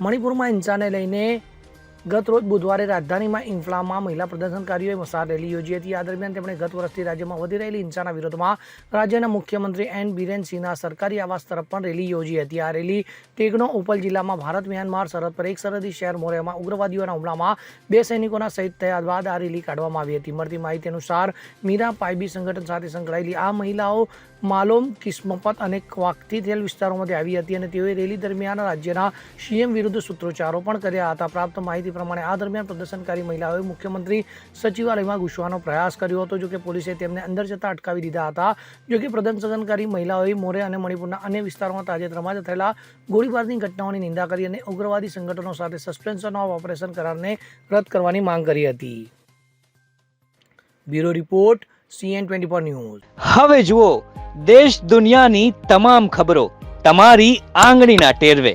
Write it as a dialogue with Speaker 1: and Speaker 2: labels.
Speaker 1: મણિપુરમાં હિંસાને લઈને ગત રોજ બુધવારે રાજધાનીમાં ઇન્ફ્લામાં મહિલા પ્રદર્શનકારીઓએ મસાર રેલી યોજી હતી. આ દરમિયાન તેમણે ગત વર્ષથી રાજ્યમાં વધી રહેલી હિંસાના વિરોધમાં રાજ્યના મુખ્યમંત્રી એન બિરેન સિંહના સરકારી આવાસ તરફ પણ રેલી યોજી હતી. આ રેલી ટેગનો ઉપલ જિલ્લામાં ભારત, મ્યાનમાર, સરહદ પર એક સરહદી શહેર મોરેમાં ઉગ્રવાદીઓના હુમલામાં બે સૈનિકોના શહીદ થયા બાદ આ રેલી કાઢવામાં આવી હતી. મળતી માહિતી અનુસાર મીરા પાયબી સંગઠન સાથે સંકળાયેલી આ મહિલાઓ માલોમ, કિસ્મપત અને ક્વાકથી થયેલ વિસ્તારોમાંથી આવી હતી અને તેઓએ રેલી દરમિયાન રાજ્યના સીએમ વિરુદ્ધ સૂત્રોચ્ચારો પણ કર્યા હતા. પ્રાપ્ત માહિતી પ્રમાણે આ દરમિયાન પ્રદર્શનકારી મહિલાઓએ મુખ્યમંત્રી સચિવાલયમાં ઘૂસવાનો પ્રયાસ કર્યો હતો, જોકે પોલીસે તેમને અંદર જતા અટકાવી દીધા હતા. જોકે પ્રદર્શનકારી મહિલાઓએ મોરે અને મણિપુરના અન્ય વિસ્તારોમાં તાજેતરમાં જ થયેલા ગોળીબારની ઘટનાઓની નિંદા કરી અને ઉગ્રવાદી સંગઠનો સાથે સસ્પેન્શન ઓફ ઓપરેશન કરારને રદ કરવાની માંગ કરી હતી. Bureau report, CN twenty four news.
Speaker 2: હવે જુઓ, દેશ દુનિયાની તમામ ખબરો તમારી આંગળીના ટેરવે.